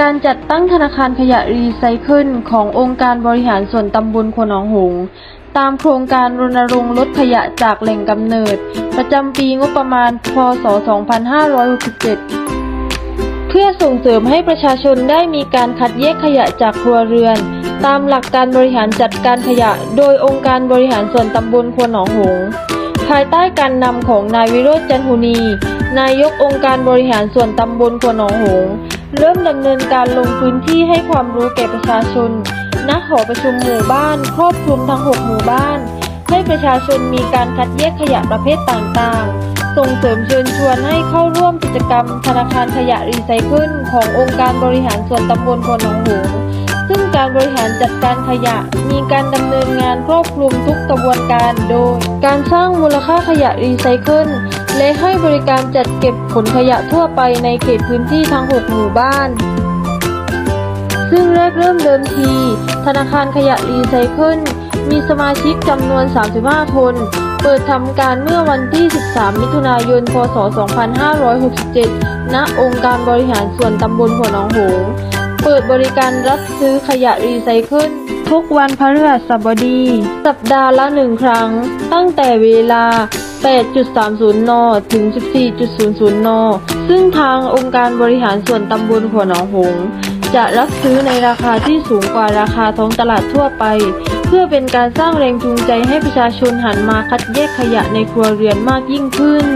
การจัดตั้งธนาคารขยะรีไซเคิลขององค์การบริหารส่วนตำบลขวนองหง ตามโครงการรณรงค์ลดขยะจากแหล่งกำเนิด ประจำปีงบประมาณ พศ 2567 เพื่อส่งเสริมให้ประชาชนได้มีการคัดแยกขยะจากครัวเรือน ตามหลักการบริหารจัดการขยะ โดยองค์การบริหารส่วนตำบลควนหนองหง ภายใต้การนำของนายวิโรจน์จันทุนี นายกองค์การบริหารส่วนตำบลควนหนองหง เริ่มดำเนินการลงพื้นที่ให้ความรู้แก่ประชาชน ณ หอประชุมหมู่บ้าน ครอบคลุมทั้ง 6 หมู่บ้าน ให้ประชาชนมีการคัดแยกขยะประเภทต่างๆ ส่งเสริมเชิญชวนให้เข้าร่วมกิจกรรม ธนาคารขยะรีไซเคิลขององค์การบริหารส่วนตำบลพลหนองหงซึ่งการบริหารจัดการขยะมีการดำเนินงาน ครอบคลุมทุกกระบวนการโดย การสร้างมูลค่าขยะรีไซเคิลและให้บริการจัดเก็บขนขยะทั่วไปในเขตพื้นที่ทั้ง 6 หมู่บ้าน ซึ่งแรกเริ่มเดิมที ธนาคารขยะรีไซเคิลมีสมาชิกจำนวน 35 คน เปิดทำการเมื่อวันที่ 13 มิถุนายน พศ 2567 ณ องค์การบริหารส่วนตำบลหัวหนองหง เปิดบริการรับซื้อขยะรีไซเคิลทุกวันพฤหัสบดี สัปดาห์ละหนึ่งครั้ง ตั้งแต่เวลา 8.30 น ถึง 14.00 น ซึ่งทางองค์การบริหารส่วนตำบลหัวหนองหง จะรับซื้อในราคาที่สูงกว่าราคาท้องตลาดทั่วไป เพื่อเป็นการสร้างแรงจูงใจให้ประชาชนหันมาคัดแยกขยะในครัวเรือนมากยิ่งขึ้น